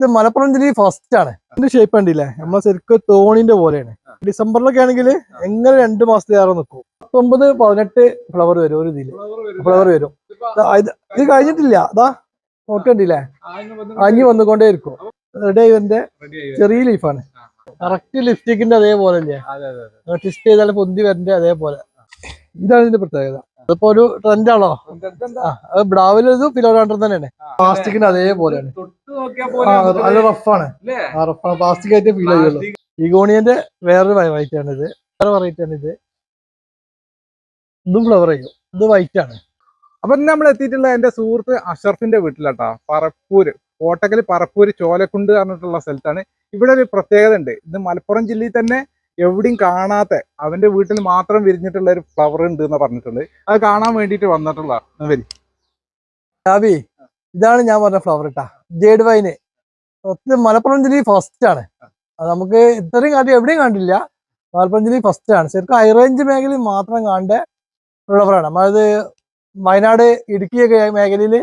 ഇത് മലപ്പുറം ജില്ലയിൽ ഫസ്റ്റ് ആണ്. ഇതിന്റെ ഷേപ്പ് കണ്ടില്ലേ? നമ്മളെ ശരിക്കും തോണിന്റെ പോലെയാണ്. ഡിസംബറിലൊക്കെ ആണെങ്കിൽ എങ്ങനെ രണ്ട് മാസത്തിലേറെ നിൽക്കും? പത്തൊമ്പത് പതിനെട്ട് ഫ്ലവർ വരും ഒരു ഇതിൽ. ഫ്ലവർ വരും ഇത് കഴിഞ്ഞിട്ടില്ല. അതാ നോക്കണ്ടില്ലേ അഞ്ഞു വന്നുകൊണ്ടേ ഇരിക്കും റെഡി ആയതിന്റെ ചെറിയ ലീഫാണ് കറക്റ്റ് ലിപ്സ്റ്റിക്കിന്റെ അതേപോലെ അല്ലേ? ട്വിസ്റ്റ് ചെയ്താൽ പൊന്തി വരണ്ടേ അതേപോലെ. ഇതാണ് ഇതിന്റെ പ്രത്യേകത. അതിപ്പോ ഒരു ട്രെൻഡ് ആണോ? ആ അത് ബ്രാവിലത് ഫിലോറാണ്ടർ തന്നെയാണ്. പ്ലാസ്റ്റിക്കിന്റെ അതേപോലെയാണ്. നല്ല റഫാണ് പ്ലാസ്റ്റിക് ആയിട്ട് ഫീൽ ചെയ്യുള്ളൂ ഈഗോണിയന്റെ വേറൊരു വെറൈറ്റി ആണ് ഇത്. വേറെ വെറൈറ്റി ആണ് ഇത്. ഇതും ഫ്ലവർ ചെയ്യും ഇത് വൈറ്റ് ആണ്. അപ്പൊ നമ്മൾ എത്തിയിട്ടുള്ള എന്റെ സുഹൃത്ത് അഷറഫിന്റെ വീട്ടിലാട്ടാ. പറപ്പൂര്. കോട്ടക്കൽ പറപ്പൂര് ചോലക്കുണ്ട് പറഞ്ഞിട്ടുള്ള സ്ഥലത്താണ്. ഇവിടെ ഒരു പ്രത്യേകത ഉണ്ട്. ഇത് മലപ്പുറം ജില്ലയിൽ തന്നെ എവിടെയും കാണാത്ത അവന്റെ വീട്ടിൽ മാത്രം വിരിഞ്ഞിട്ടുള്ള ഒരു ഫ്ലവർ ഉണ്ട് എന്ന് പറഞ്ഞിട്ടുണ്ട്. അത് കാണാൻ വേണ്ടിയിട്ട് വന്നിട്ടുള്ള വരി. ഇതാണ് ഞാൻ പറഞ്ഞ ഫ്ലവർ ഇട്ടാ ജേഡ് വൈന്. ഒത്തിരി മലപ്പുറം ജില്ലയിൽ ഫസ്റ്റ് ആണ്. അത് നമുക്ക് ഇത്രയും കാട്ടി എവിടെയും കണ്ടില്ല. മലപ്പുറം ജില്ലയിൽ ഫസ്റ്റ് ആണ്. ശരിക്കും ഹൈറേഞ്ച് മേഖലയിൽ മാത്രം കാണേണ്ട ഫ്ലവറാണ് അതായത് വയനാട് ഇടുക്കിയൊക്കെ മേഖലയിൽ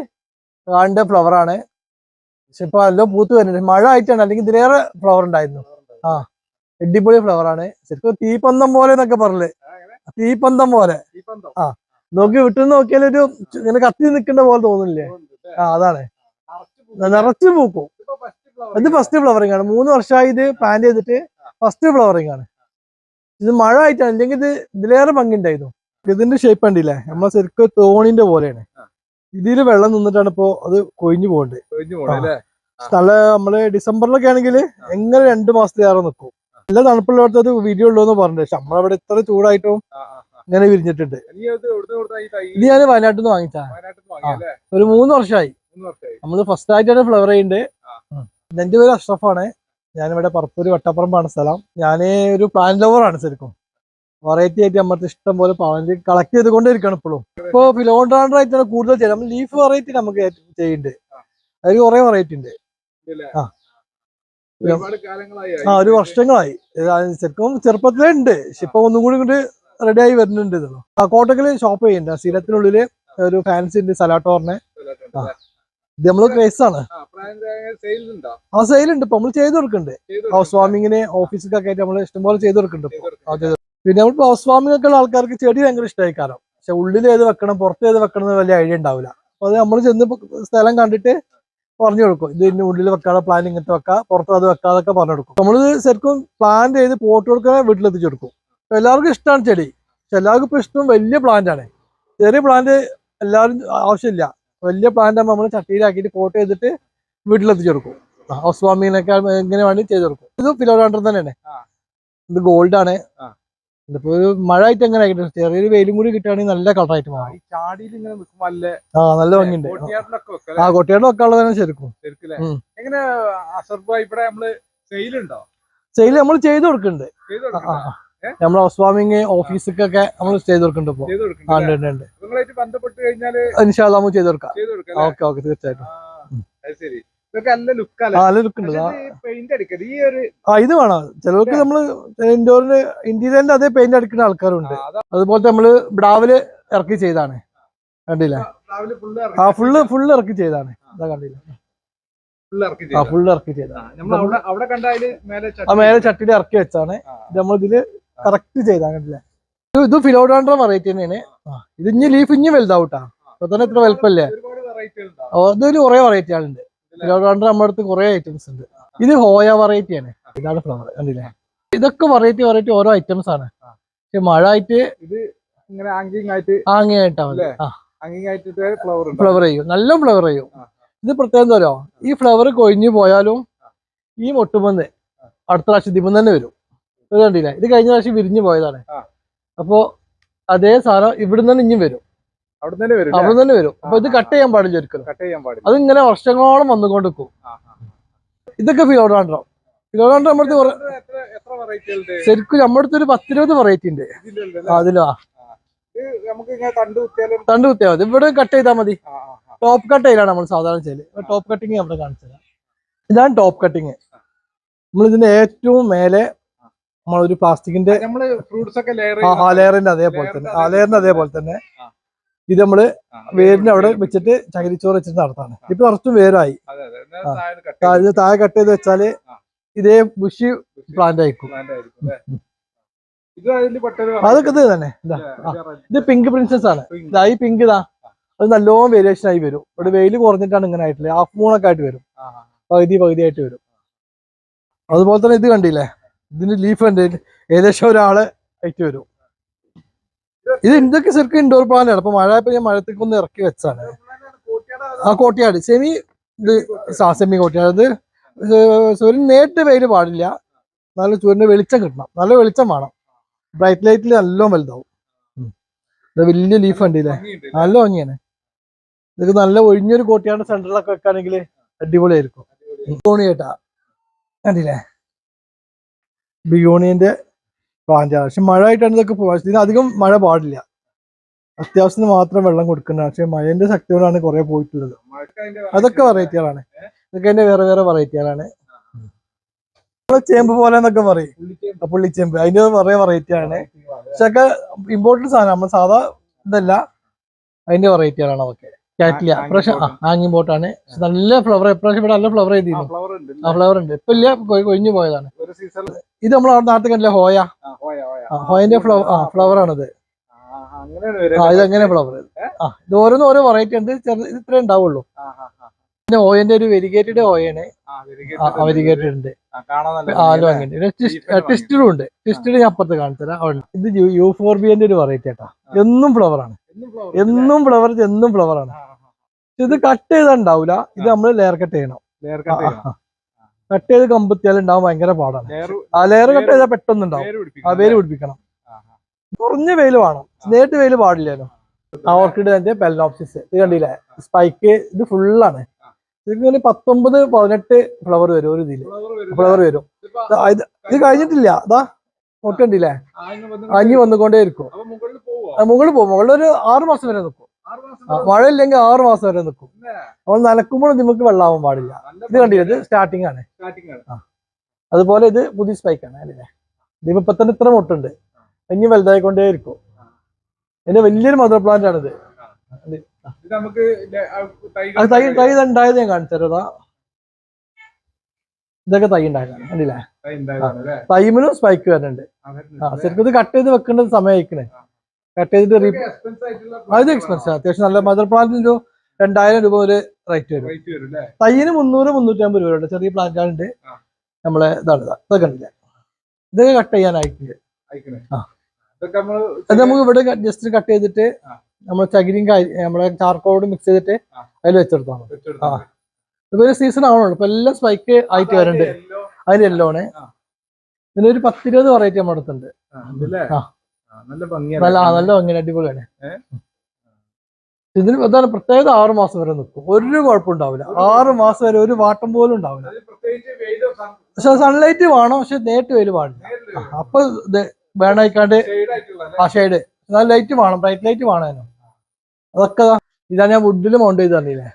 കാണേണ്ട ഫ്ലവറാണ് പക്ഷെ ഇപ്പൊ എല്ലാം പൂത്ത് വരുന്നുണ്ട്. മഴ ആയിട്ടാണ്. അല്ലെങ്കിൽ ഇതിലേറെ ഫ്ലവർ ഉണ്ടായിരുന്നു. ആ അടിപൊളി ഫ്ലവറാണ് ശരിക്കും തീപ്പന്തം പോലെ എന്നൊക്കെ പറഞ്ഞില്ലേ? തീപ്പന്തം പോലെ. ആ നോക്കി വിട്ടു നോക്കിയാലൊരു ഇങ്ങനെ കത്തി നിൽക്കുന്ന പോലെ തോന്നില്ലേ ആ അതാണ്. നിറച്ച് പൂക്കും. ഇത് ഫസ്റ്റ് ഫ്ലവറിംഗ് ആണ്. മൂന്ന് വർഷമായി ഇത് പ്ലാൻ ചെയ്തിട്ട് ഫസ്റ്റ് ഫ്ലവറിംഗ് ആണ്. ഇത് മഴ ആയിട്ടാണ്. അല്ലെങ്കിൽ ഇത് ഇതിലേറെ പങ്കുണ്ടായിരുന്നു ഇതിന്റെ ഷേപ്പ് കണ്ടില്ലേ? നമ്മളെ ശരിക്കും തോണിന്റെ പോലെയാണ്. ഇതിൽ വെള്ളം നിന്നിട്ടാണ് ഇപ്പോ അത് കൊഴിഞ്ഞു പോകുന്നത് സ്ഥല നമ്മൾ ഡിസംബറിലൊക്കെ ആണെങ്കിൽ എങ്ങനെ രണ്ടു മാസത്തിലേറെ നിൽക്കും നല്ല തണുപ്പുള്ളിടത്ത് അത് വീഡിയോ ഉള്ളൂ പറഞ്ഞിട്ട് പക്ഷെ നമ്മളവിടെ ഇത്ര ചൂടായിട്ടും ഇങ്ങനെ വിരിഞ്ഞിട്ടുണ്ട്. ഇത് ഞാൻ വയനാട്ടിൽ നിന്ന് വാങ്ങിച്ചാ ഒരു മൂന്ന് വർഷമായി. നമ്മൾ ഫസ്റ്റ് ആയിട്ടാണ് ഫ്ലവർ ചെയ്യുന്നത്. എന്റെ പേര് അഷ്റഫാണ് ഞാനിവിടെ പറപ്പൂര് വട്ടപ്പറമ്പാണ് സ്ഥലം. ഞാൻ ഒരു പ്ലാൻ ലവറാണ് ശരിക്കും. വെറൈറ്റി ആയിട്ട് നമ്മൾക്ക് ഇഷ്ടം പോലെ പ്ലാന്റ് കളക്ട് ചെയ്തുകൊണ്ടിരിക്കണം ഇപ്പോഴും. ഇപ്പൊ ഫിലോണ്ടാണ്ടർ ആയിട്ടാണ് കൂടുതൽ ചെയ്യാം നമ്മൾ ലീഫ് വെറൈറ്റി നമുക്ക് ചെയ്യുന്നുണ്ട്. അതിൽ കുറെ വെറൈറ്റി ഉണ്ട്. ആ. ഒരു വർഷങ്ങളായി. ശരിക്കും ചെറുപ്പത്തിലേ ഉണ്ട്. പക്ഷെ ഇപ്പൊ ഒന്നും കൂടി ഇങ്ങോട്ട് റെഡി ആയി വരുന്നുണ്ട് ആ കോട്ടക്കൽ ഷോപ്പ് ചെയ്യുന്നുണ്ട് സ്ഥിരത്തിനുള്ളിൽ ഒരു ഫാൻസി ഉണ്ട് സലാട്ടോറിനെ ഇത് നമ്മൾ ക്രേസ് ആണ്. ആ സെയിൽ ഉണ്ട് ഇപ്പൊ നമ്മൾ ചെയ്ത് കൊടുക്കുന്നുണ്ട് ഹൗസ് വാമിങ്ങിന് ഓഫീസിലൊക്കെ ആയിട്ട് നമ്മൾ ഇഷ്ടംപോലെ ചെയ്ത് കൊടുക്കുന്നുണ്ട്. പിന്നെ നമ്മൾ ഹൗസ് വാമിംഗ് ഒക്കെ ഉള്ള ആൾക്കാർക്ക് ചെടി ഭയങ്കര ഇഷ്ടമായി കാരണം. പക്ഷെ ഉള്ളിൽ ഏത് വെക്കണം പുറത്ത് ഏത് വെക്കണം എന്ന് വലിയ ഐഡിയ ഉണ്ടാവില്ല അപ്പൊ അത് നമ്മൾ ചെന്ന് സ്ഥലം കണ്ടിട്ട് പറഞ്ഞു കൊടുക്കും. ഇത് ഇതിന്റെ ഉള്ളിൽ വെക്കാതെ പ്ലാൻ ഇങ്ങനത്തെ വെക്കാം പുറത്ത് അത് വെക്കാതൊക്കെ പറഞ്ഞു കൊടുക്കും. നമ്മൾ ശരിക്കും പ്ലാൻ ചെയ്ത് പോട്ട് കൊടുക്കാൻ വീട്ടിലെത്തിച്ചു കൊടുക്കും. എല്ലാവർക്കും ഇഷ്ടമാണ് ചെടി. പക്ഷെ എല്ലാവർക്കും ഇപ്പോൾ ഇഷ്ടം വലിയ പ്ലാന്റ് ആണ്. ചെറിയ പ്ലാന്റ് എല്ലാവരും ആവശ്യമില്ല. വലിയ പ്ലാന്റ് ആകുമ്പോൾ നമ്മൾ ചട്ടിയിലാക്കിയിട്ട് കോട്ട് ചെയ്തിട്ട് വീട്ടിലെത്തിച്ചു കൊടുക്കും. ഹൗസ് വാമിങ്ങിനൊക്കെ എങ്ങനെ വേണ്ടി ചെയ്ത് കൊടുക്കും. ഇത് ഫിലോഡാണ്ടർ തന്നെയാണ്. ഇത് ഗോൾഡ് ആണ്. ഇതിപ്പോ ഒരു മഴ ആയിട്ട് എങ്ങനെ ആയിട്ട് ചെറിയൊരു വെയിലും കൂടി കിട്ടുകയാണെങ്കിൽ നല്ല കളറായിട്ട് മാറും. ഇങ്ങനെ നിൽക്കുമ്പോ നല്ല ആ നല്ല ഭംഗിയുണ്ട്. വെക്കല്ലേ? ആ കൊട്ടിയുടെ വെക്കാനുള്ളത് തന്നെ ശരിക്കും? എങ്ങനെ ഇവിടെ നമ്മൾ സെയിൽ നമ്മൾ ചെയ്ത് കൊടുക്കുന്നുണ്ട്. നമ്മൾ ഹൗസ് വാമിങ് ഓഫീസിക്കൊക്കെ നമ്മൾ ചെയ്ത് കൊടുക്കുന്നുണ്ട് ഇപ്പൊ. ആ, ഉണ്ട് ഉണ്ട് ഉണ്ട്. ബന്ധപ്പെട്ട് ഇൻഷാല്ല നമുക്ക് ചെയ്ത് കൊടുക്കാം? ഓക്കെ ഓക്കെ തീർച്ചയായിട്ടും. നല്ല ലുക്കല്ലേ ആ ഇത് വേണം. ചിലർക്ക് നമ്മൾ ഇൻഡോറിന് ഇന്റീരിയറിന്റെ അതേ പെയിന്റ് അടിക്കുന്ന ആൾക്കാരുണ്ട്. അതുപോലെ നമ്മൾ ബ്രാവിൽ ഇറക്കി ചെയ്താണ്. കണ്ടില്ലേ? ആ ഫുള്ള് ഫുള്ള് ഇറക്കി ചെയ്താണ്. അതാ കണ്ടില്ല? ഫുള്ള് ഇറക്കി ആ. ഫുള്ള് ഇറക്കി ചെയ്ത ആ, നമ്മൾ അവിടെ അവിടെ കണ്ടാൽ മേലെ ചട്ടിയിൽ ഇറക്കി വെച്ചാണ്. നമ്മൾ ഇതിൽ കറക്റ്റ് ചെയ്താൽ കണ്ടില്ലേ? ഇത് ഇത് ഫിലോഡാൻഡ്ര വെറൈറ്റി തന്നെയാണ്. ഇത് ഇനി ലീഫ് ഇനി വലുതാവൂട്ടാ. ഇപ്പൊ തന്നെ ഇത്ര വലുപ്പല്ലേ? അതൊരു കുറെ വെറൈറ്റി ആളുണ്ട്. ഫിലോഡാൻഡ്ര നമ്മുടെ അടുത്ത് കുറെ ഐറ്റംസ് ഉണ്ട്. ഇത് ഹോയ വെറൈറ്റി ആണ്. ഇതാണ് ഫ്ലവർ കണ്ടില്ലേ? ഇതൊക്കെ വെറൈറ്റി വെറൈറ്റി ഓരോ ഐറ്റംസ് ആണ്. പക്ഷെ മഴ ആയിട്ട് ഇങ്ങനെ മതി. ആങ്കിങ് ആയിട്ട് ഫ്ലവർ ചെയ്യും. നല്ല ഫ്ലവർ ചെയ്യും. ഇത് പ്രത്യേകം തരോ ഈ ഫ്ലവർ കൊഴിഞ്ഞു പോയാലും ഈ മൊട്ടുമെന്ന് അടുത്ത പ്രാവശ്യം ഇതിമെന്ന് തന്നെ വരും. ഇത് കണ്ടില്ലേ? ഇത് കഴിഞ്ഞ പ്രാവശ്യം വിരിഞ്ഞു പോയതാണ്. അപ്പോ അതേ സാധനം ഇവിടുന്ന് തന്നെ ഇനിയും വരും. അവിടെ തന്നെ വരും അവിടെ തന്നെ വരും. അപ്പൊ ഇത് കട്ട് ചെയ്യാൻ പാടില്ല ഒരിക്കലും. കട്ട് ചെയ്യാൻ പാടില്ല. അത് ഇങ്ങനെ വർഷങ്ങളോളം വന്നുകൊണ്ട് നിൽക്കും. ഇതൊക്കെ ഫിലോഡാൻഡ്രം. ഫിലോഡാൻഡ്രം നമ്മുടെ ശരിക്കും നമ്മുടെ അടുത്ത് ഒരു പത്തിരുപത് വെറൈറ്റി ഉണ്ട്. അതിലാ. കണ്ടു കുത്തിയാൽ മതി. ഇവിടെ കട്ട് ചെയ്താൽ മതി. ടോപ്പ് കട്ട് ചെയ്യലാണ് നമ്മൾ സാധാരണ ചെയ്യൽ. ടോപ്പ് കട്ടിങ് നമ്മൾ കാണിച്ചു തരാം ഇതാണ് ടോപ്പ് കട്ടിങ്. നമ്മൾ ഇതിന്റെ ഏറ്റവും മേലെ നമ്മളൊരു പ്ലാസ്റ്റിക്കിന്റെ ലെയറിന്റെ അതേപോലെ തന്നെ. ആ ലെയറിന്റെ അതേപോലെ തന്നെ. ഇത് നമ്മൾ വേരിന്റെ അവിടെ വെച്ചിട്ട് ചകിരിച്ചോറ് വെച്ചിട്ട് നടത്താണ്. ഇപ്പൊ കുറച്ചും വേരായി. താഴെ താഴെ കട്ട് ചെയ്ത് വെച്ചാൽ. ഇതേ ബുഷി പ്ലാന്റ് ആയിരിക്കും. അതൊക്കെ ഇത് തന്നെ. ഇതാ പിങ്ക് പ്രിൻസസ് ആണ്. ഈ പിങ്ക് ഇതാ. അത് നല്ലോണം വേരിയേഷൻ ആയി വരും. ഇവിടെ വെയിൽ കുറഞ്ഞിട്ടാണ് ഇങ്ങനെ ആയിട്ടുള്ളത്. ഹാഫ് മൂണൊക്കെ ആയിട്ട് വരും. പകുതി പകുതി ആയിട്ട് വരും. അതുപോലെ തന്നെ ഇത് കണ്ടില്ലേ? ഇതിന് ലീഫ് ഉണ്ട്. ഏകദേശം ഒരാൾ ആയിട്ട് വരും. ഇത് ഇതൊക്കെ ശരിക്കും ഇൻഡോർ പ്ലാന്റാണ് അപ്പൊ മഴ ഞാൻ മഴത്തേക്ക് ഒന്ന് ഇറക്കി വെച്ചാണ് ആ കോട്ടയാട് സെമി ഇത് സാ സെമി കോട്ടയാട്. അത് സൂര്യൻ നേരിട്ട് വെയിൽ പാടില്ല. നല്ല സൂര്യന്റെ വെളിച്ചം കിട്ടണം. നല്ല വെളിച്ചം വേണം. ബ്രൈറ്റ് ലൈറ്റിൽ നല്ലോണം വലുതാവും. വലിയ ലീഫ് ഉണ്ട് ഇല്ലേ? നല്ല ഭംഗിയാണ്. ഇതൊക്കെ നല്ല ഒഴിഞ്ഞൊരു കോട്ടയാട് സെന്ററിലൊക്കെ വെക്കുകയാണെങ്കിൽ അടിപൊളിയായിരിക്കും. തോണി കേട്ടാ കണ്ടില്ലേ? ബിഗോണിന്റെ പ്ലാന്റാണ് പക്ഷെ മഴ ആയിട്ടാണ് ഇതൊക്കെ പോകാൻ ഇതിന് അധികം മഴ പാടില്ല. അത്യാവശ്യത്തിന് മാത്രം വെള്ളം കൊടുക്കുന്ന പക്ഷെ മഴന്റെ ശക്തി കുറെ പോയിട്ടുള്ളത്. അതൊക്കെ വെറൈറ്റികളാണ് ഇതൊക്കെ അതിന്റെ വേറെ വേറെ വെറൈറ്റികളാണ് ചേമ്പ് പോലെ എന്നൊക്കെ പറയും. പുള്ളിച്ചേമ്പ്. അതിന്റെ വേറെ വെറൈറ്റി ആണ് പക്ഷെ ഒക്കെ ഇമ്പോർട്ടൻസ് സാധനം. നമ്മൾ സാധാ ഇതല്ല. അതിന്റെ വെറൈറ്റികളാണ് അതൊക്കെ. കാറ്റില്ല ഇപ്രാവശ്യം boat. ഹാങ്ങിങ് ബോട്ടാണ്. നല്ല ഫ്ലവർ ഇപ്രാവശ്യം ഇവിടെ നല്ല ഫ്ലവർ ആ, ചെയ്തിരുന്നു ആ ഫ്ലവർ ഉണ്ട്. ഇപ്പൊ ഇല്ല കൊഴിഞ്ഞു പോയതാണ്. ഇത് നമ്മൾ അവിടെ നാട്ടിൽ കണ്ടില്ല ഹോയ? Hoya Hoya. ആ, ഹോയന്റെ ഫ്ലവർ ആ ഫ്ലവർ ആണിത്. ആ, ഇതങ്ങനെ ആ ഫ്ലവർ ആ ഇത് ഓരോന്ന് ഓരോ വെറൈറ്റി ഉണ്ട്. ചെറുത് ഇത് ഇത്രേ ഉണ്ടാവുള്ളൂ. ആ, ആ, ആ. പിന്നെ ഓയന്റെ ഒരു വെരിഗേറ്റഡ് ഹോയാണ് ആ, വെരിഗേറ്റഡ് ഉണ്ട്. ആ, Leaf ഉണ്ട്. ട്വിസ്റ്റഡ് ഞാൻ അപ്പുറത്ത് കാണിച്ചുതരാം. ഇത് യൂഫോർബിയന്റെ ഒരു വെറൈറ്റി ആട്ടാ. എന്നും ഫ്ലവർ ആണ്. എന്നും ഫ്ലവർ എന്നും ഫ്ലവർ ആണ് ആ, ആ, ആ. ഇത് കട്ട് ചെയ്താൽ ഉണ്ടാവില്ല ഇത് നമ്മൾ ലെയർ കട്ട് ചെയ്യണം. Layer cut. കട്ട് ചെയ്ത് കമ്പത്തിയാൽ ഉണ്ടാവും ഭയങ്കര പാടാണ്. ആ ലെയർ കട്ട് ചെയ്താൽ പെട്ടെന്ന് ഉണ്ടാവും ആ വേര് പിടിപ്പിക്കണം. കുറഞ്ഞ വെയിൽ വേണം. നേരിട്ട് വെയിൽ പാടില്ലല്ലോ. ആ. ഓർക്കിഡ് അതിന്റെ പെലനോപ്സിസ് ഇത് കണ്ടില്ലേ? സ്പൈക്ക് ഇത് ഫുള്ളാണ് ഇതിങ്ങനെ പത്തൊമ്പത് പതിനെട്ട് ഫ്ലവർ വരും ഒരു ഇതിൽ. ഫ്ലവർ വരും ഇത് കഴിഞ്ഞിട്ടില്ല. അതാ ഒട്ടുണ്ടില്ലേ അഞ്ഞു വന്നുകൊണ്ടേ ഇരിക്കും? മുകളിൽ പോകും മുകളിൽ ഒരു ആറ് മാസം വരെ നിൽക്കും ആറ് മാസം മഴ ഇല്ലെങ്കിൽ ആറ് മാസം വരെ നിൽക്കും? നമ്മൾ നനക്കുമ്പോഴും നമുക്ക് വെള്ളമാവാൻ പാടില്ല. ഇത് കണ്ടില്ലേ? ഇത് സ്റ്റാർട്ടിംഗ് ആണ്. അതുപോലെ ഇത് പുതിയ സ്പൈക്ക് ആണ് അല്ലേ? ഇതിപ്പോ ഇപ്പൊ തന്നെ ഇത്ര മുട്ടുണ്ട്. ഇനി വലുതായിക്കൊണ്ടേ ഇരിക്കും എന്റെ വലിയൊരു മദർ പ്ലാന്റ് ആണിത്. അത് തൈ തൈ ഉണ്ടായത് ഞാൻ കാണിച്ചതാ ഇതൊക്കെ തൈ ഉണ്ടായതാണ് കണ്ടില്ലേ? തൈ അല്ലേ? തൈമിനും സ്പൈക്ക് വരുന്നുണ്ട്. ആ, ശരിക്കും ഇത് കട്ട് ചെയ്ത് വെക്കേണ്ട സമയമായിക്കണേ കട്ട് ചെയ്തിട്ട് അത് എക്സ്പെൻസ് അത്യാവശ്യം നല്ല മദർ പ്ലാന്റിന് ഒരു രണ്ടായിരം രൂപ വരെ. റേറ്റ് വരും തയ്യന് മുന്നൂറ് മുന്നൂറ്റി അമ്പത് രൂപ ഉണ്ട് ചെറിയ പ്ലാന്റ് ഉണ്ട് നമ്മളെ ഇതാണ്. ഇതാ. ഇതൊക്കെ ഇതൊക്കെ കട്ട് ചെയ്യാനായിട്ടുണ്ട് അത് നമുക്ക് ഇവിടെ ജസ്റ്റ് കട്ട് ചെയ്തിട്ട്. നമ്മൾ ചകിരിയും നമ്മളെ ചാർക്കോളും മിക്സ് ചെയ്തിട്ട്. അതിൽ വെച്ചെടുത്താണ് വെച്ചെടുത്താ ആ. ഇപ്പൊ ഒരു സീസൺ ആവണുള്ളൂ. ഇപ്പൊ എല്ലാം സ്പൈക്ക് ആയിട്ട് വരുന്നുണ്ട് അതിന് എല്ലോണേ ആണ്. ഒരു പത്തിരുപത് വെറൈറ്റി നമ്മുടെ അടുത്തുണ്ട്. ആ, നല്ല ഭംഗിയാണ് നല്ല അടിപൊളിയാണ്? ഇതിന് പ്രധാന പ്രത്യേകത ആറു മാസം വരെ നിൽക്കും ഒരു കുഴപ്പമുണ്ടാവില്ല ആറു മാസം വരെ ഒരു വാട്ടം പോലും ഉണ്ടാവില്ല. പക്ഷെ സൺലൈറ്റ് വേണം പക്ഷെ നേരിട്ട് വെയിൽ പാടില്ല. അപ്പൊ ഷെയ്ഡ് ആ ഷെയ്ഡ്. നല്ല ലൈറ്റ് വേണം ബ്രൈറ്റ് ലൈറ്റ് വേണം അതൊക്കെ ഇതാണ് ഇതാ ഞാൻ വുഡിൽ മൗണ്ട് ചെയ്ത് തന്നില്ലേ?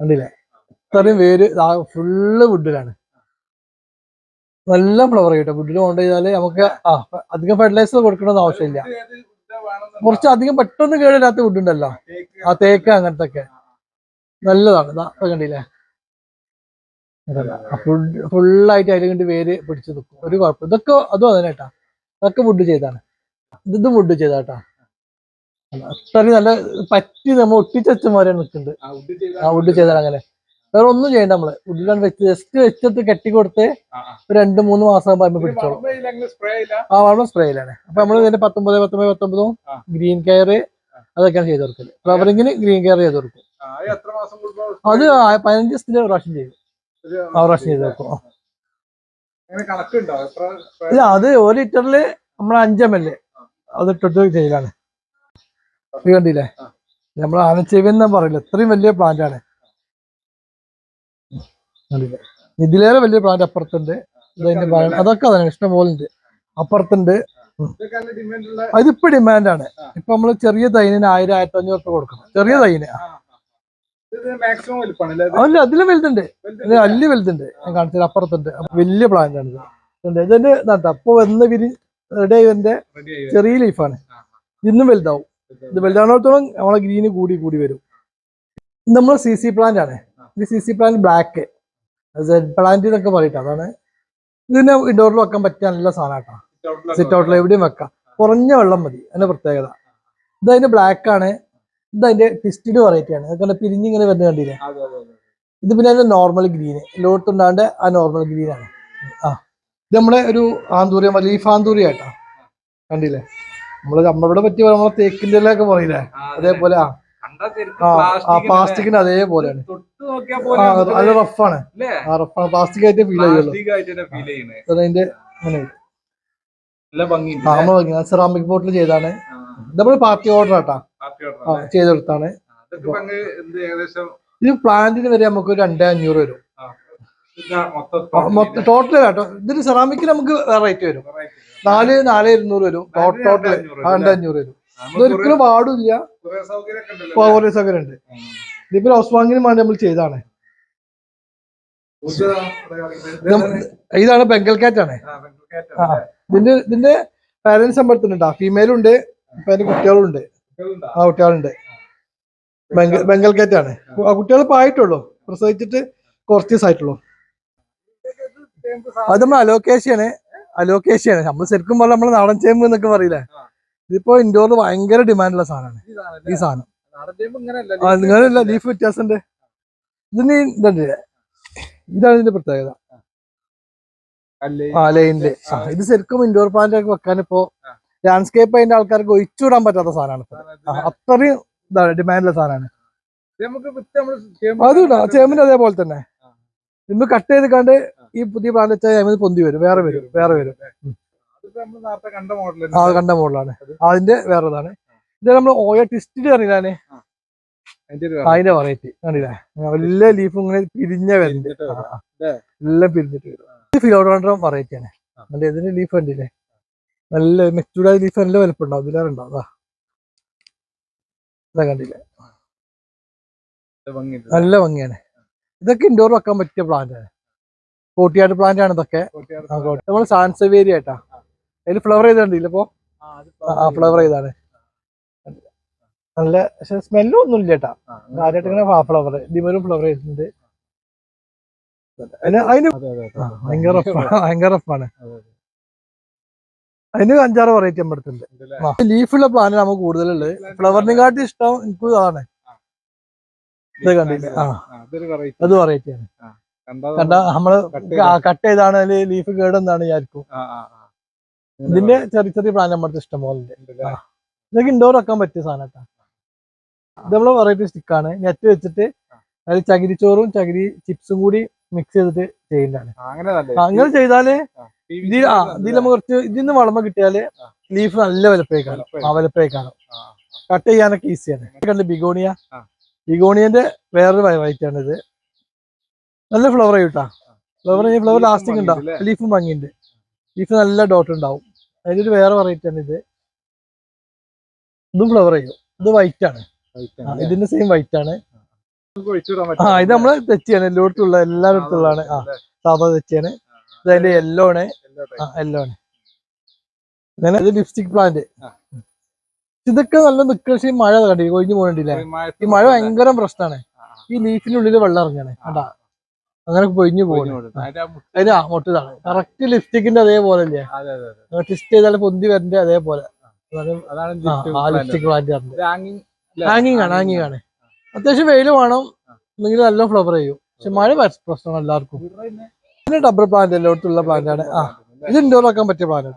കണ്ടില്ലേ? ഇത്രയും വേര് ഫുള്ള് വുഡിലാണ് നല്ല ഫ്ലവർ കിട്ടും. വുഡിൽ കൊണ്ട് ചെയ്താൽ നമുക്ക് ആ അധികം ഫെർട്ടിലൈസർ കൊടുക്കണമെന്ന് ആവശ്യമില്ല? കുറച്ച് അധികം പെട്ടെന്ന് കേടില്ലാത്ത വുഡ് ഉണ്ടല്ലോ. ആ തേക്ക് അങ്ങനത്തെ ഒക്കെ നല്ലതാണ് കണ്ടില്ലേ? ഫുള്ളായിട്ട് അതിൽ കണ്ട് വേര് പിടിച്ചു നിൽക്കും ഒരു കുഴപ്പം. ഇതൊക്കെ അതും അതന്നെ കേട്ടാ. അതൊക്കെ വുഡ് ചെയ്താണ്. ഇത് വുഡ് ചെയ്താട്ടാ. അത്രയും നല്ല പറ്റി നമ്മ ഒട്ടിച്ചു മാതിരി നിൽക്കുന്നുണ്ട് ആ വുഡ് ചെയ്താൽ അങ്ങനെ. വേറെ ഒന്നും ചെയ്യണ്ട നമ്മൾ. ഉള്ളിലാണ് വെച്ച് ജസ്റ്റ് വെച്ചിട്ട് കെട്ടി കൊടുത്ത്. രണ്ട് മൂന്ന് മാസം ഇതിന് പിടിച്ചോളും. ആ വെള്ളം സ്പ്രേയിലാണ് അപ്പൊ നമ്മൾ ഇതിന്റെ പത്തൊമ്പത് പത്തൊമ്പത് പത്തൊമ്പതും ഗ്രീൻ കെയർ അതൊക്കെയാണ് ചെയ്ത് കൊടുക്കൽ. ഫ്ലവറിങ്ങിന് ഗ്രീൻ കെയർ ചെയ്ത് കൊടുക്കും. അത് പതിനഞ്ച് ദിവസത്തിന് ഒരു പ്രാവശ്യം ചെയ്യും. ആ പ്രാവശ്യം ചെയ്ത് കൊടുക്കും. ഇല്ല അത് ഒരു ലിറ്ററിൽ നമ്മൾ അഞ്ച് എൽ അത് ഇട്ടിട്ട് ചെയ്യലാണ്. കണ്ടില്ലേ? നമ്മൾ ആനച്ചെവി എന്നാ പറയില്ല? ഇത്രയും വലിയ പ്ലാന്റ് ആണ്. ഇതിലേറെ വലിയ പ്ലാന്റ് അപ്പുറത്തുണ്ട്. ഇതിന്റെ ഭാഗം- അതൊക്കെ അതാണ് ഇഷ്ടം പോലെ ഉണ്ട് അപ്പുറത്തുണ്ട് അതിപ്പോ ഡിമാൻഡാണ് ആണ്. ഇപ്പൊ നമ്മൾ ചെറിയ തൈനിന് ആയിരം ആയിരത്തി അഞ്ഞൂറ് രൂപ കൊടുക്കണം. ചെറിയ തൈന്. അല്ല അതിലും വലുതുണ്ട്. അല്ലി? വലിയ വലുതുണ്ട്. ഞാൻ കാണിച്ചത് അപ്പുറത്തുണ്ട്. വലിയ പ്ലാന്റ് ആണ് ഇത്. ഇതിന്റെ നട്ടാ അപ്പൊ വന്ന വിരി റെഡി ആയതിന്റെ ചെറിയ ലീഫാണ്. ഇന്നും വലുതാവും. ഇത് വലുതാണോടത്തോളം നമ്മളെ ഗ്രീന് കൂടി കൂടി വരും. നമ്മൾ സി സി പ്ലാന്റ് ആണ്. ഇത് Z Z plant black Z plant എന്നൊക്കെ പറയട്ടെ അതാണ്. ഇതിനെ ഇൻഡോറിൽ വെക്കാൻ പറ്റിയ നല്ല സാധനം കേട്ടോ. സിറ്റ് ഔട്ടിൽ എവിടെയും വെക്കാം. കുറഞ്ഞ വെള്ളം മതി അതിന്റെ പ്രത്യേകത. ഇത് അതിന്റെ ബ്ലാക്ക് ആണ്. ഇത് അതിന്റെ ട്വിസ്റ്റഡ് വെറൈറ്റി ആണ്. അതൊക്കെ പിരിഞ്ഞിങ്ങനെ വരുന്ന കണ്ടില്ലേ? ഇത് പിന്നെ അതിന്റെ നോർമൽ ഗ്രീന് ലോട്ടുണ്ടാണ്ട് ആ നോർമൽ ഗ്രീൻ ആണ്. ആ. ഇത് നമ്മളെ ഒരു ആന്തൂരി ലീഫ് ആന്തൂരി ആയിട്ടാ കണ്ടില്ലേ? നമ്മൾ നമ്മളിവിടെ പറ്റി നമ്മളെ തേക്കിന്റെ ഒക്കെ പറയില്ലേ അതേപോലെ ആ. പ്ലാസ്റ്റിക്കിന് അതേപോലെയാണ്. അത് റഫാണ്. റഫാണ്. പ്ലാസ്റ്റിക് ആയിട്ട് ഫീൽ ചെയ്യുള്ളൂ അതിന്റെ നമ്മൾ സെറാമിക് ബോട്ടിൽ ചെയ്താണ്. നമ്മൾ നമ്മൾ പാർട്ടി ഓർഡർ ആട്ടാ. ചെയ്ത് കൊടുത്താണ്? ചെയ്തെടുത്താണ്. ഇത് പ്ലാന്റിന് വരെ നമുക്ക് രണ്ടേ അഞ്ഞൂറ് വരും. മൊത്തം ടോട്ടൽ കേട്ടോ ഇതിന് സെറാമിക്കിന് നമുക്ക് റേറ്റ് വരും. നാല് നാല് ഇരുന്നൂറ് വരും. ടോട്ടൽ രണ്ടേ അഞ്ഞൂറ് വരും. ഇതൊരിക്കലും പാടില്ല കുറേ സൗകര്യം ഉണ്ട് ഇതിപ്പോ ഹൗസ് വാങ്ങിനും വേണ്ടി നമ്മൾ ചെയ്താണ് ഇത് ഇത് ഇതാണ് ബംഗൽ കാറ്റ് ആണ്. ഇതിന്റെ ഇതിന്റെ പാരന്റ്സ് അമ്പലത്തിനുണ്ട് ഫീമെയിലും ഉണ്ട്. അതിന്റെ കുട്ടികളും ഉണ്ട് ആ കുട്ടികളുണ്ട്. ബംഗൽ ബംഗൽ കാറ്റ് ആണ്. ആ. കുട്ടികൾ ഇപ്പൊ ആയിട്ടുള്ളൂ. പ്രസവിച്ചിട്ട് കുറച്ച് ദിവസമായിട്ടുള്ളൂ അത് നമ്മൾ അലോക്കേഷ്യാണ്. അലോക്കേഷ്യാണ്. നമ്മൾ ശരിക്കും പറഞ്ഞാൽ നമ്മൾ നാടൻ ചേമ്പ് എന്നൊക്കെ പറയില്ലേ. ഇതിപ്പോ ഇൻഡോറിൽ ഭയങ്കര ഡിമാൻഡുള്ള സാധനമാണ്? ഈ സാധനം ഇങ്ങനെയല്ല, ലീഫ് വ്യത്യാസമുണ്ട്. ഇതിന് ഇതുണ്ട്. ഇതാണ് ഇതിന്റെ പ്രത്യേകത? ആ. ലൈനിൽ. ഇത് ശരിക്കും ഇൻഡോർ പ്ലാന്റ് ഒക്കെ വെക്കാൻ ഇപ്പോ ലാൻഡ്സ്കേപ്പ് അതിന്റെ ആൾക്കാർക്ക് ഒഴിച്ചുവിടാൻ പറ്റാത്ത സാധനമാണ് അത്രയും ഇതാണ് ഡിമാൻഡുള്ള സാധനമാണ്. അത് ചേമ്പിന്റെ അതേപോലെ തന്നെ. ഇന്ന് കട്ട് ചെയ്ത് കണ്ട് ഈ പുതിയ പ്ലാന്റ് വെച്ചാൽ പൊന്തി വരും. വേറെ വരും. വേറെ വരും. ആ കണ്ട മോഡലാണ് അതിന്റെ വേറെതാണ് ഇത് നമ്മൾ ഓയ ട്വിസ്റ്റഡ് അറിയില്ലാനെ അതിന്റെ വെറൈറ്റി കണ്ടില്ലേ? വലിയ ലീഫ് ഇങ്ങനെ പിരിഞ്ഞ വരുന്നുണ്ട്? എല്ലാം പിരിഞ്ഞിട്ട് വരും. ഇത് ഫിലോഡോണ്ടം വെറൈറ്റി ആണ്. ആ. ഇതിന്റെ ലീഫ് കണ്ടില്ലേ? നല്ല മെച്ചൂർഡായ ലീഫ് നല്ല വലുപ്പുണ്ടാവും. ഇതിലേറെ ഉണ്ടാവും. അതാ. ഇതാ കണ്ടില്ലേ? നല്ല ഭംഗിയാണ്. ഇതൊക്കെ ഇൻഡോർ വെക്കാൻ പറ്റിയ പ്ലാന്റ് ആണ്. കോട്ടിയാട് പ്ലാന്റ് ആണ് ഇതൊക്കെ. നമ്മൾ സാൻസവേരി ആയിട്ടാ. അതിൽ ഫ്ലവർ ചെയ്തിട്ടുണ്ടല്ലോ ഇപ്പൊ? ആ, ആ ഫ്ലവർ ചെയ്താണ്. നല്ല പക്ഷെ സ്മെല്ലും ഒന്നും ഇല്ല കേട്ടാ. ആ, കാര്യമായിട്ട് ഇങ്ങനെ ഫ്ലവർ ഡിമരും ഫ്ലവർ ചെയ്തിട്ടുണ്ട്. അതിന് ഭയങ്കര ഭയങ്കര റഫാണ് അതെ, അതെ. അതിന് അഞ്ചാറ് വെറൈറ്റി നമ്മുടെ അടുത്തുണ്ട് ഉണ്ടല്ലേ? ലീഫുള്ള പ്ലാന്റ് നമുക്ക് കൂടുതലുള്ളത്. ഫ്ലവറിനെ കാട്ടി ഇഷ്ടം എനിക്ക് അതാണ്. ഇത് കണ്ടില്ലേ? ആ. അത് വെറൈറ്റിയാണ് കണ്ടാ കണ്ട നമ്മൾ കട്ട് ചെയ്താണ് ലീഫ് കേടെന്നാണ് വിചാരിക്കും. ഇതിന്റെ ചെറിയ ചെറിയ പ്ലാന്റ് നമ്മുടെ അടുത്ത് ഇഷ്ടം പോലെ ഉണ്ട് ഇതൊക്കെ ഇൻഡോർ വെക്കാൻ പറ്റിയ സാധനം കേട്ടോ ഇത് നമ്മൾ വെറൈറ്റി സ്റ്റിക്കാണ് നെറ്റ് വെച്ചിട്ട് അതിൽ ചകിരിച്ചോറും ചകിരി ചിപ്സും കൂടി മിക്സ് ചെയ്തിട്ട് ചെയ്യുന്നതാണ് അങ്ങനെ ചെയ്താൽ PVC ഇതിൽ നമ്മൾ കുറച്ച് ഇതിൽ നമുക്ക് കുറച്ച് ഇതിന്ന് വളമ കിട്ടിയാൽ ലീഫ് നല്ല വലപ്പേക്കാണ് വിലപ്പേക്കും. ആ വലപ്പേക്കാണ് കട്ട് ചെയ്യാനൊക്കെ ഈസിയാണ് കണ്ട് ബിഗോണിയ. ബിഗോണിയന്റെ വേറൊരു വെറൈറ്റി ആണ് ഇത്. നല്ല ഫ്ലവർ ആയിട്ടാ ഫ്ലവർ ഫ്ലവർ ലാസ്റ്റിങ് ലാസ്റ്റിംഗ് ഉണ്ടാവും ലീഫും ഭംഗിയുണ്ട് ലീഫ് നല്ല ഡോട്ട് ഉണ്ടാവും. അതിലൊരു വേറെ വെറൈറ്റി ആണ് ഇത്. ഇതും ഫ്ലവർ ചെയ്യും. ഇത് വൈറ്റ് ആണ്. ആ? ഇതിന്റെ സെയിം വൈറ്റ് ആണ്. ആ ഇത് നമ്മൾ തെച്ചിയാണ് എല്ലായിടത്തും ഉള്ള എല്ലായിടത്തുള്ളതാണ് ആ അല്ലേ? സാധാ തെച്ചിയാണ് ഇത് അതിന്റെ യെല്ലോ ആണ്. ആ യെല്ലോ ആണ്. അങ്ങനെ ഇത് ലിപ്സ്റ്റിക് പ്ലാന്റ് ആ. ഇതൊക്കെ നല്ല നിൽക്കുന്ന പക്ഷേ മഴ കണ്ടി കൊഴിഞ്ഞു പോകണ്ടില്ലേ? ഈ മഴ ഭയങ്കര പ്രശ്നമാണ്. ഈ ലീഫിന്റെ ഈ ലീഫിനുള്ളിൽ വെള്ളം ഇറങ്ങണേ. കണ്ടാ? അങ്ങനെ പൊഴിഞ്ഞു പോകുന്നു അതിന് മൊട്ടതാണ് കറക്റ്റ് ലിപ്സ്റ്റിക്കിന്റെ അതേപോലെ അല്ലേ. ടെസ്റ്റ് ചെയ്താൽ പൊന്തി വരണ്ടേ അതേപോലെ. ലിപ്സ്റ്റിക് പ്ലാന്റ് ഹാങ്ങിങ് ആണ് ഹാങ്ങിങ് ആണ്. അത്യാവശ്യം വെയിൽ വേണം. എന്നെങ്കിൽ നല്ല ഫ്ലവർ ചെയ്യും. പക്ഷെ മഴ പ്രശ്നം എല്ലാവർക്കും. പിന്നെ ഡബിൾ പ്ലാന്റ് എല്ലായിടത്തുള്ള പ്ലാന്റ് ആണ്. ആ. ഇത് ഇൻഡോർ ആക്കാൻ പറ്റിയ പ്ലാന്റ്